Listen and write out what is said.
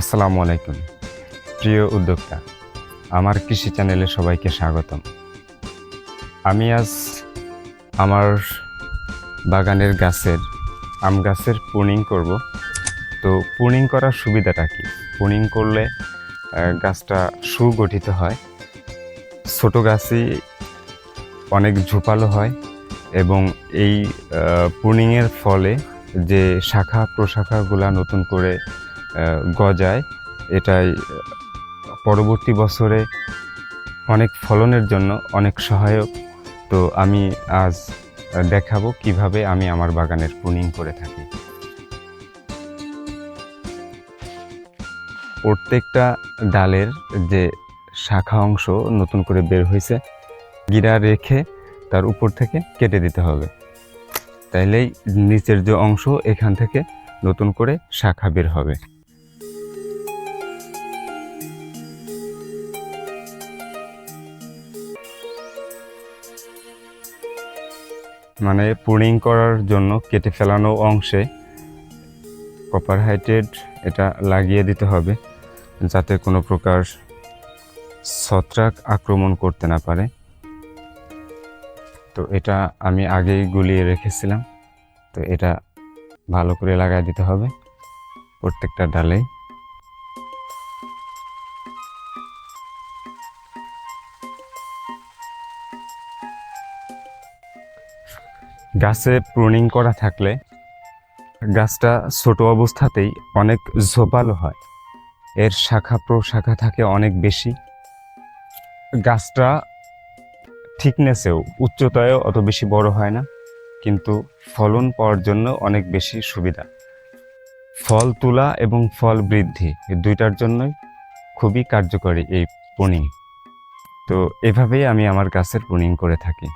আসসালামু আলাইকুম। প্রিয় উদ্যোক্তা, আমার কৃষি চ্যানেলে সবাইকে স্বাগতম। আমি আজ আমার বাগানের গাছের, আম গাছের পুনিং করব। তো পুনিং করার সুবিধাটা কি? পুনিং করলে গাছটা সুগঠিত হয়। ছোট গাছই অনেক ঝোপালো হয় এবং এই পুনিংয়ের ফলে যে শাখা প্রশাখাগুলা নতুন করে গজায়। এটাই পরবর্তী বছরে অনেক ফলনের জন্য অনেক সহায়ক। তো আমি আজ দেখাবো কীভাবে আমি আমার বাগানের প্রুনিং করে থাকি। প্রত্যেকটা ডালের যে শাখা অংশ নতুন করে বের হয়েছে, গিরা রেখে তার উপর থেকে কেটে দিতে হবে। তাইলেই নিচের যে অংশ, এখান থেকে নতুন করে শাখা বের হবে। মানে পুডিং করার জন্য কেটে ফেলানো অংশে কপার হাইটেড এটা লাগিয়ে দিতে হবে যাতে কোনো প্রকার ছত্রাক আক্রমণ করতে না পারে। তো এটা আমি আগেই গুলিয়ে রেখেছিলাম। তো এটা ভালো করে লাগাই দিতে হবে প্রত্যেকটা ডালে গাছে প্রুনিং করা থাকলে গাছটা ছোট অবস্থাতেই অনেক ঝোপালো হয়। এর শাখা প্রশাখা থাকে অনেক বেশি। গাছটা থিকনেসেও উচ্চতায়ও অত বেশি বড় হয় না, কিন্তু ফলন পাওয়ার জন্য অনেক বেশি সুবিধা। ফল তোলা এবং ফল বৃদ্ধি এই দুইটার জন্যই খুবই কার্যকরী এই পুনিং তো এভাবেই আমি আমার গাছের পুনিং করে থাকি।